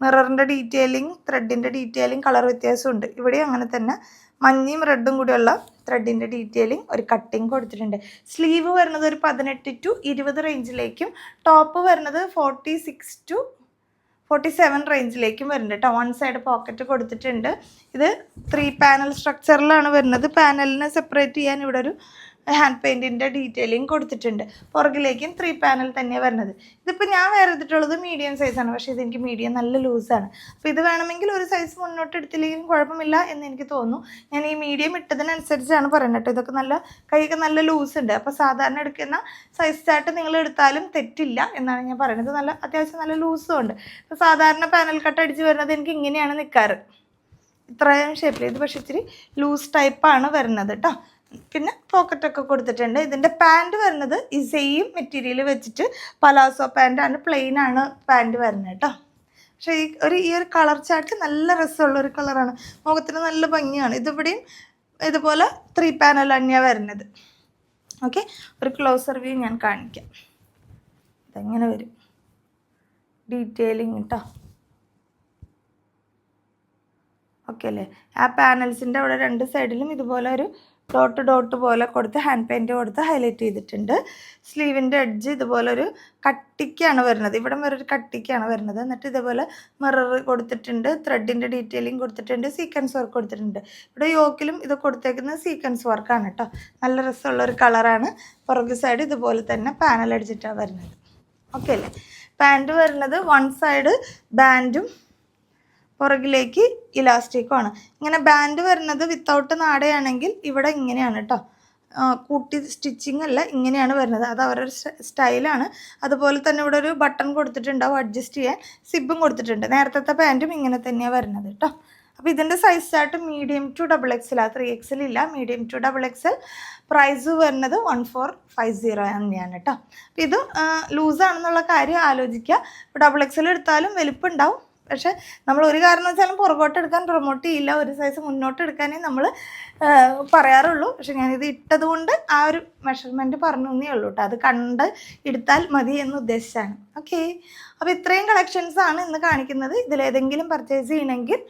മിററിന്റെ ഡീറ്റെയിലിംഗ് ത്രെഡിന്റെ ഡീറ്റെയിലിംഗ് കളർ വ്യത്യാസമുണ്ട്. ഇവിടെ അങ്ങനെ തന്നെ മഞ്ഞയും റെഡും കൂടിയുള്ള ത്രെഡിന്റെ ഡീറ്റെയിലിംഗ് ഒരു കട്ടിങ് കൊടുത്തിട്ടുണ്ട്. സ്ലീവ് വരുന്നത് ഒരു പതിനെട്ട് ടു ഇരുപത് റേഞ്ചിലേക്കും ടോപ്പ് വരുന്നത് forty six to forty seven റേഞ്ചിലേക്കും വരുന്നുണ്ട് കേട്ടോ വൺ സൈഡ് പോക്കറ്റ് കൊടുത്തിട്ടുണ്ട്. ഇത് ത്രീ പാനൽ സ്ട്രക്ചറിലാണ് വരുന്നത്. പാനലിനെ സെപ്പറേറ്റ് ചെയ്യാൻ ഇവിടെ ഒരു ഹാൻഡ് പെയിന്റിന്റെ ഡീറ്റെയിലിംഗ് കൊടുത്തിട്ടുണ്ട്. പുറകിലേക്കും ത്രീ പാനൽ തന്നെയാണ് വരുന്നത്. ഇതിപ്പോൾ ഞാൻ വേറെ മീഡിയം സൈസാണ് പക്ഷേ ഇതെനിക്ക് മീഡിയം നല്ല ലൂസാണ് അപ്പോൾ ഇത് വേണമെങ്കിൽ ഒരു സൈസ് മുന്നോട്ട് എടുത്തില്ലെങ്കിലും കുഴപ്പമില്ല എന്ന് എനിക്ക് തോന്നുന്നു. ഞാൻ ഈ മീഡിയം ഇട്ടതിനനുസരിച്ചാണ് പറയുന്നത് കേട്ടോ. ഇതൊക്കെ നല്ല കൈയൊക്കെ നല്ല ലൂസ് ഉണ്ട്. അപ്പോൾ സാധാരണ എടുക്കുന്ന സൈസ് ചാർട്ട് നിങ്ങൾ എടുത്താലും തെറ്റില്ല എന്നാണ് ഞാൻ പറയുന്നത്. നല്ല അത്യാവശ്യം നല്ല ലൂസും ഉണ്ട്. അപ്പോൾ സാധാരണ പാനൽ കട്ട് അടിച്ച് വരുന്നത് എനിക്ക് ഇങ്ങനെയാണ് നിൽക്കാറ് ഇത്രയും ഷേപ്പിൽ ഇത് പക്ഷേ ഇച്ചിരി ലൂസ് ടൈപ്പാണ് വരുന്നത് കേട്ടോ. പിന്നെ പോക്കറ്റൊക്കെ കൊടുത്തിട്ടുണ്ട്. ഇതിന്റെ പാന്റ് വരുന്നത് ഈ സെയിം മെറ്റീരിയൽ വെച്ചിട്ട് പലാസോ പാന്റാണ് പ്ലെയിൻ ആണ് പാന്റ് വരുന്നത് കേട്ടോ പക്ഷേ ഈ ഒരു ഈ ഒരു കളർ ചാർട്ട് നല്ല രസമുള്ള ഒരു കളറാണ് മുഖത്തിന് നല്ല ഭംഗിയാണ്. ഇതിവിടെയും ഇതുപോലെ ത്രീ പാനൽ തന്നെയാണ് വരുന്നത്. ഓക്കെ ഒരു ക്ലോസർ വ്യൂ ഞാൻ കാണിക്കാം. ഇതെങ്ങനെ വരും? ഡീറ്റെയിലിങ് കേട്ടോ ഓക്കെ അല്ലേ? ആ പാനൽസിന്റെ അവിടെ രണ്ട് സൈഡിലും ഇതുപോലെ ഒരു ഡോട്ട് ഡോട്ട് പോലെ കൊടുത്ത് ഹാൻഡ് പെയിന്റ് കൊടുത്ത് ഹൈലൈറ്റ് ചെയ്തിട്ടുണ്ട്. സ്ലീവിന്റെ എഡ്ജ് ഇതുപോലെ ഒരു കട്ടിക്കാണ് വരുന്നത്. ഇവിടെ വരെ ഒരു കട്ടിക്കാണ് വരുന്നത്. എന്നിട്ട് ഇതേപോലെ മിറർ കൊടുത്തിട്ടുണ്ട് ത്രെഡിന്റെ ഡീറ്റെയിലിംഗ് കൊടുത്തിട്ടുണ്ട് സീക്വൻസ് വർക്ക് കൊടുത്തിട്ടുണ്ട്. ഇവിടെ യോക്കിലും ഇത് കൊടുത്തേക്കുന്നത് സീക്വൻസ് വർക്കാണ് കേട്ടോ നല്ല രസമുള്ള ഒരു കളറാണ് പുറകു സൈഡ് ഇതുപോലെ തന്നെ പാനൽ അടിച്ചിട്ടാണ് വരുന്നത്. ഓക്കെ അല്ലേ? പാന്റ് വരുന്നത് വൺ സൈഡ് ബാൻഡും പുറകിലേക്ക് ഇലാസ്റ്റിക്കുമാണ് ഇങ്ങനെ ബാൻഡ് വരുന്നത് വിത്തൗട്ട് നാടയാണെങ്കിൽ ഇവിടെ ഇങ്ങനെയാണ് കേട്ടോ കൂട്ടി സ്റ്റിച്ചിങ് അല്ല ഇങ്ങനെയാണ് വരുന്നത്. അത് അവരുടെ സ്റ്റൈലാണ് അതുപോലെ തന്നെ ഇവിടെ ഒരു ബട്ടൺ കൊടുത്തിട്ടുണ്ടാവും അഡ്ജസ്റ്റ് ചെയ്യാൻ. സിബും കൊടുത്തിട്ടുണ്ട്. നേരത്തെ പാന്റും ഇങ്ങനെ തന്നെയാണ് വരുന്നത് കേട്ടോ അപ്പോൾ ഇതിന്റെ size chart medium to double X ആ. ത്രീ എക്സിൽ ഇല്ല. Medium to double XL price വരുന്നത് വൺ ഫോർ ഫൈവ് സീറോ തന്നെയാണ് കേട്ടോ അപ്പോൾ ഇത് ലൂസാണെന്നുള്ള കാര്യം ആലോചിക്കുക. ഡബിൾ എക്സിൽ എടുത്താലും വലിപ്പമുണ്ടാവും പക്ഷേ നമ്മൾ ഒരു കാരണവശാലും പുറകോട്ട് എടുക്കാൻ പ്രൊമോട്ട് ചെയ്യില്ല. ഒരു സൈസ് മുന്നോട്ട് എടുക്കാനേ നമ്മൾ പറയാറുള്ളൂ. പക്ഷെ ഞാനിത് ഇട്ടത് കൊണ്ട് ആ ഒരു മെഷർമെന്റ് പറഞ്ഞു എന്നേ ഉള്ളൂ കേട്ടോ അത് കണ്ട് എടുത്താൽ മതി എന്ന് ഉദ്ദേശിച്ചാണ്. ഓക്കെ അപ്പോൾ ഇത്രയും കളക്ഷൻസാണ് ഇന്ന് കാണിക്കുന്നത്. ഇതിലേതെങ്കിലും പർച്ചേസ് ചെയ്യണമെങ്കിൽ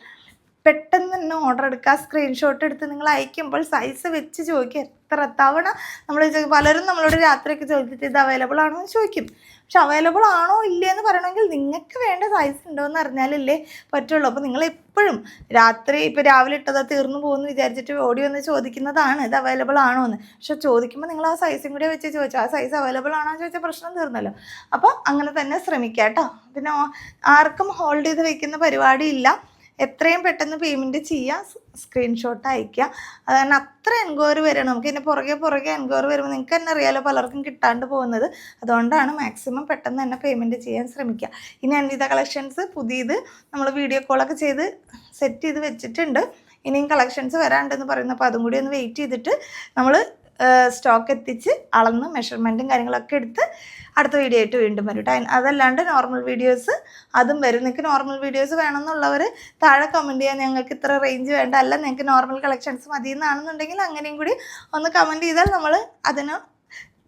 പെട്ടെന്ന് തന്നെ ഓർഡർ എടുക്കുക. സ്ക്രീൻഷോട്ട് എടുത്ത് നിങ്ങൾ അയക്കുമ്പോൾ സൈസ് വെച്ച് ചോദിക്കുക. എത്ര തവണ നമ്മൾ പലരും നമ്മളോട് രാത്രിയൊക്കെ ചോദിച്ചിട്ട് ഇത് അവൈലബിൾ ആണോ എന്ന് ചോദിക്കും. പക്ഷെ അവൈലബിൾ ആണോ ഇല്ലേ എന്ന് പറയണമെങ്കിൽ നിങ്ങൾക്ക് വേണ്ട സൈസ് ഉണ്ടോ എന്ന് അറിഞ്ഞാലല്ലേ പറ്റുള്ളൂ. അപ്പോൾ നിങ്ങൾ എപ്പോഴും രാത്രി ഇപ്പോൾ രാവിലെ ഇട്ടത് തീർന്നു പോകുമെന്ന് വിചാരിച്ചിട്ട് ഓടി വന്ന് ചോദിക്കുന്നതാണ് ഇത് അവൈലബിൾ ആണോ എന്ന്. പക്ഷെ ചോദിക്കുമ്പോൾ നിങ്ങൾ ആ സൈസും കൂടെ വെച്ച് ചോദിച്ചാൽ ആ സൈസ് അവൈലബിൾ ആണോ എന്ന് ചോദിച്ചാൽ പ്രശ്നം തീർന്നല്ലോ. അപ്പോൾ അങ്ങനെ തന്നെ ശ്രമിക്കാം കേട്ടോ. പിന്നെ ആർക്കും ഹോൾഡ് ചെയ്ത് വെക്കുന്ന പരിപാടിയില്ല എത്രയും പെട്ടെന്ന് പേയ്മെന്റ് ചെയ്യുക സ്ക്രീൻഷോട്ട് അയയ്ക്കുക അത് കാരണം അത്ര എൻക്വയറി വരണം നമുക്ക് ഇതിന്റെ പുറകെ പുറകെ എൻക്വയറി വരുമ്പോൾ നിങ്ങൾക്ക് തന്നെ അറിയാലോ പലർക്കും കിട്ടാണ്ട് പോകുന്നത്. അതുകൊണ്ടാണ് മാക്സിമം പെട്ടെന്ന് തന്നെ പേയ്മെന്റ് ചെയ്യാൻ ശ്രമിക്കുക ഇനി അനിത കളക്ഷൻസ് പുതിയത് നമ്മൾ വീഡിയോ കോളൊക്കെ ചെയ്ത് സെറ്റ് ചെയ്ത് വെച്ചിട്ടുണ്ട്. ഇനിയും കളക്ഷൻസ് വരാണ്ടെന്ന് പറയുന്നു. അപ്പോൾ അതും കൂടി ഒന്ന് വെയിറ്റ് ചെയ്തിട്ട് നമ്മൾ സ്റ്റോക്ക് എത്തിച്ച് അളന്ന് മെഷർമെന്റും കാര്യങ്ങളൊക്കെ എടുത്ത് അടുത്ത വീഡിയോ ആയിട്ട് വീണ്ടും വരും കേട്ടോ അതല്ലാണ്ട് നോർമൽ വീഡിയോസ് അതും വരും. നിങ്ങൾക്ക് നോർമൽ വീഡിയോസ് വേണമെന്നുള്ളവർ താഴെ കമന്റ് ചെയ്യാൻ ഞങ്ങൾക്ക് ഇത്ര റേഞ്ച് വേണ്ട. അല്ല നിങ്ങൾക്ക് നോർമൽ കളക്ഷൻസ് മതി എന്നാണെന്നുണ്ടെങ്കിൽ അങ്ങനെയും കൂടി ഒന്ന് കമന്റ് ചെയ്താൽ നമ്മൾ അതിന്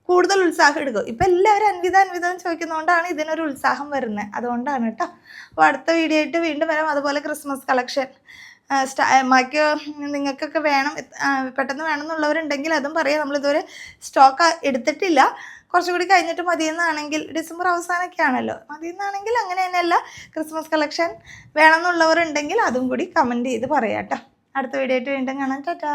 കൂടുതൽ ഉത്സാഹം എടുക്കും. ഇപ്പം എല്ലാവരും അൻവിത അൻവിത ചോദിക്കുന്നതുകൊണ്ടാണ് ഇതിനൊരു ഉത്സാഹം വരുന്നത് അതുകൊണ്ടാണ് കേട്ടോ അപ്പോൾ അടുത്ത വീഡിയോ ആയിട്ട് വീണ്ടും വരാം. അതുപോലെ ക്രിസ്മസ് കളക്ഷൻ സ്റ്റാ ബാക്കി നിങ്ങൾക്കൊക്കെ വേണം പെട്ടെന്ന് വേണം എന്നുള്ളവരുണ്ടെങ്കിൽ അതും പറയാം. നമ്മളിതുവരെ സ്റ്റോക്ക് എടുത്തിട്ടില്ല. കുറച്ചും കൂടി കഴിഞ്ഞിട്ട് മതിയെന്നാണെങ്കിൽ ഡിസംബർ അവസാനമൊക്കെ ആണല്ലോ മതിയെന്നാണെങ്കിൽ അങ്ങനെ തന്നെയല്ല. ക്രിസ്മസ് കളക്ഷൻ വേണമെന്നുള്ളവരുണ്ടെങ്കിൽ അതും കൂടി കമന്റ് ചെയ്ത് പറയാം കേട്ടോ അടുത്ത വീഡിയോ ആയിട്ട് വീണ്ടും കാണാം. ടാറ്റാ.